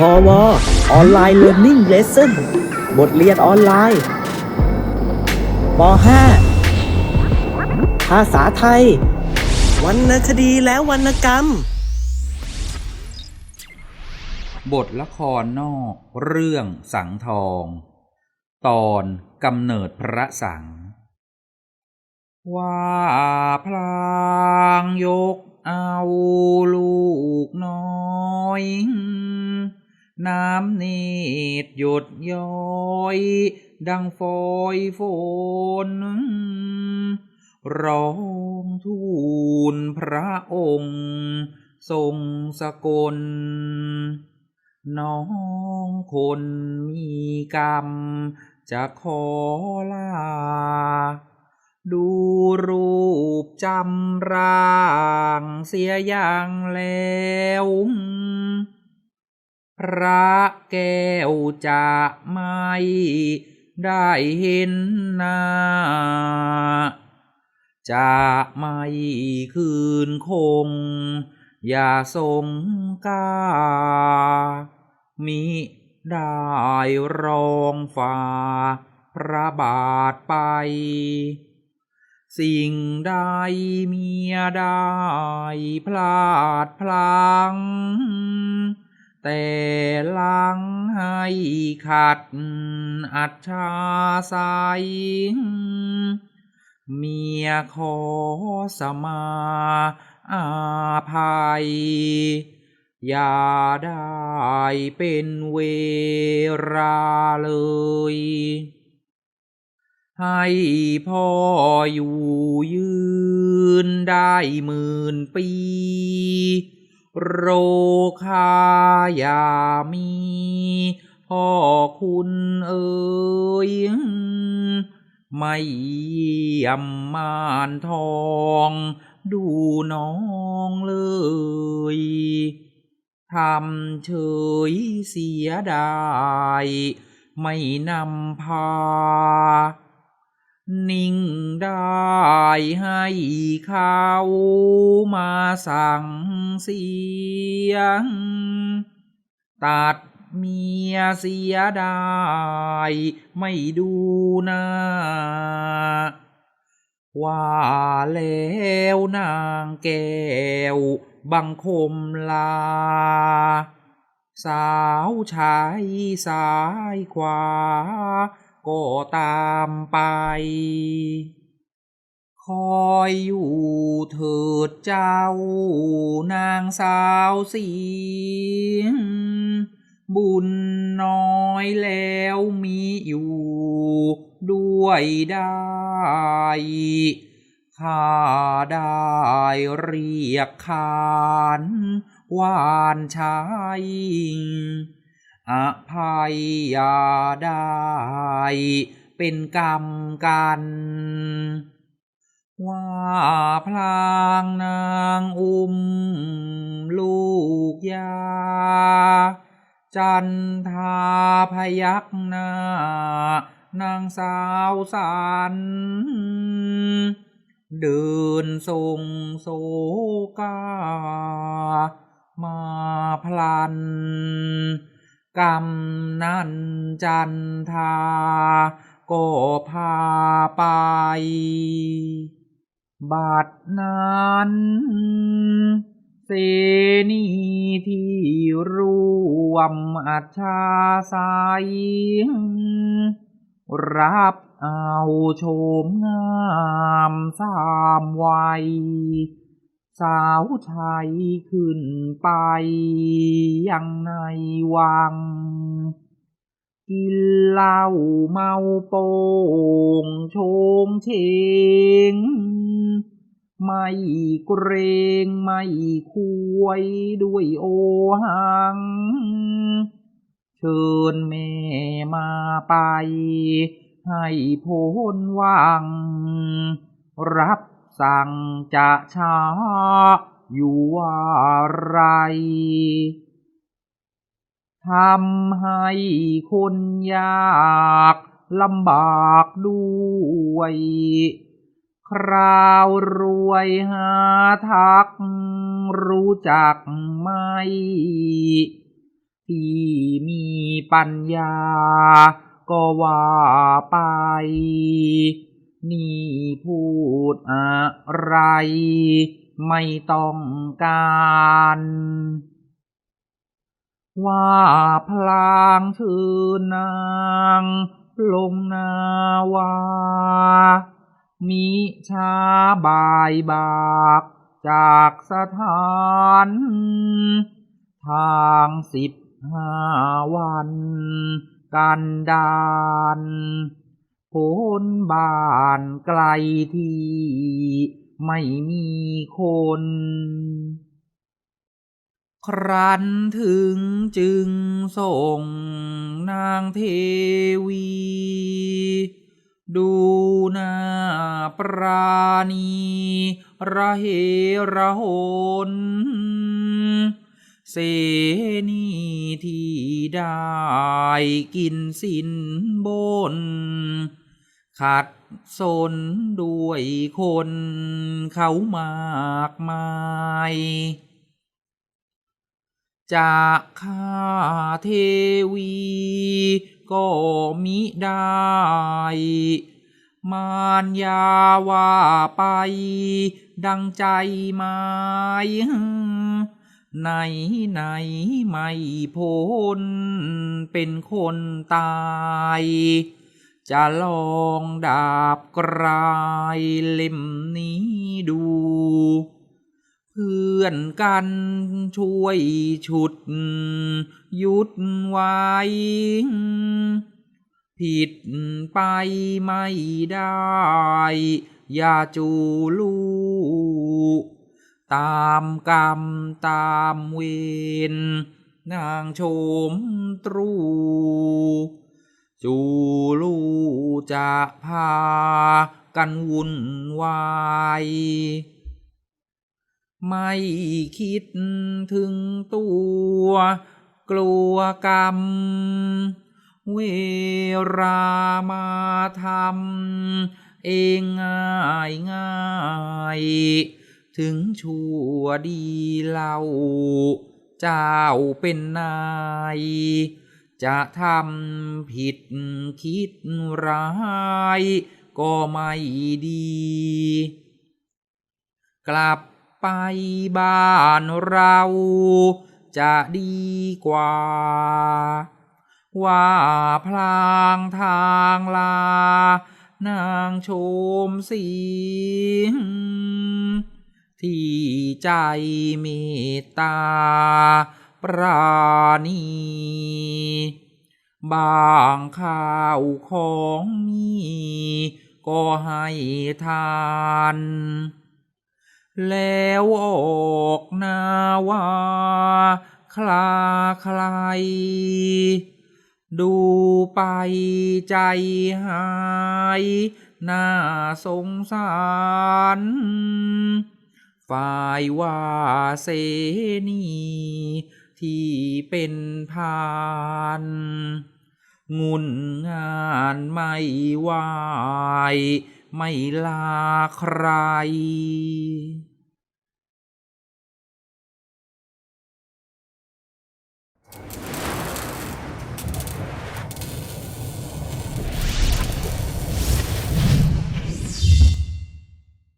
พอวออนไลน์เรียน i ิ g เลส s o n บทเรียนออนไลน์ป .5 ภาษาไทย วรรณคดีและวรรณกรรม บทละครนอกเรื่องสังทอง ตอนกำเนิดพระสัง ว่าพลางยกเอาลูกน้อย น้ำเนตรหยดย้อย ดังฟอยฝนร้องทูลพระองค์ ทรงสกล น้องคนมีกรรม จะขอลา ดูรูปจำร่างเสียอย่างแล้ว พระแก้วจะไม่ได้เห็นหน้า จะไม่คืนคง อย่าทรงกล้ามิได้รองฝ่าพระบาทไป สิ่งใดเมียได้พลาดพลัง แต่ลังให้ขัดอัจฉาใสยเมียขอสมาอาภัย อย่าได้เป็นเวราเลย ให้พ่ออยู่ยืนได้หมื่นปี โรคายามีพ่อคุณเอ่ยไม่เยี่ยมมานทอง ดูน้องเลยทำเฉยเสียดาย ไม่นำพา นิ่งได้ให้เขามาสั่งเสียง ตัดเมียเสียดายไม่ดูน้าว่าแล้วนางแก้วบังคมลา สาวชายสายขวา ก็ตามไป คอยอยู่เถิดเจ้านางสาวเสียงบุญน้อยแล้วมีอยู่ด้วยได้ข้าได้เรียกขานวานชาย อภัยยาได้ เป็นกรรมกัน ว่าพลางนางอุ้มลูกยา จันทาพยักหน้านางสาวสันเดินทรงโศกา มาพลัน กรรมนันจันทาก็พาไป บัดนั้นเสนีที่รวมอัจฉาสายรับเอาโฉมงามสามวัย สาวไทยขึ้นไปยังในวัง กินเหล้าเมาโป่งโชงเชง ไม่เกรงไม่คุยด้วยโอหัง เชิญแม่มาไป ให้พ้นวัง รับ สั่งจะช้าอยู่ว่าไรทำให้คนยากลำบากด้วย คราวรวยหาทักรู้จักไหมที่มีปัญญาก็ว่าไป นี่พูดอะไร ไม่ต้องการ ว่าพลางชื่อนาง ลงนาวามิช้าบายบากจากสถาน ทางสิบห้าวัน กันดาน พ้นบ้านไกลที่ไม่มีคน ครั้นถึงจึงส่งนางเทวี ดูหน้าปราณีระเหระหนเสนีที่ได้กินสินบน ขัดสนด้วยคนเขามากมายจากข้าเทวี ก็มิได้ มารยาว่าไป ดังใจหมายไหนไหนไม่พ้นเป็นคนตาย จะลองดาบกรายเล่มนี้ดู เพื่อนกันช่วยฉุด ยุดไว้ ผิดไปไม่ได้ อย่าจูลูตามกรรมตามเวรนางโชมตรู จูลูจะพากันวุ่นวายไม่คิดถึงตัว กลัวกรรม เวรามาทำเองง่ายง่าย ถึงชั่วดีเล่าเจ้าเป็นนาย จะทำผิดคิดร้ายก็ไม่ดี กลับไปบ้านเราจะดีกว่า ว่าพลางทางลา นางชมสีที่ใจเมตตา ปราณี บางข้าวของมีก็ให้ทาน แล้วออกนาวาคลาใครดูไปใจหาย น่าสงสาร ฝ่ายว่าเสนี ที่เป็นพานงุนงานไม่วาย ไม่ลาใคร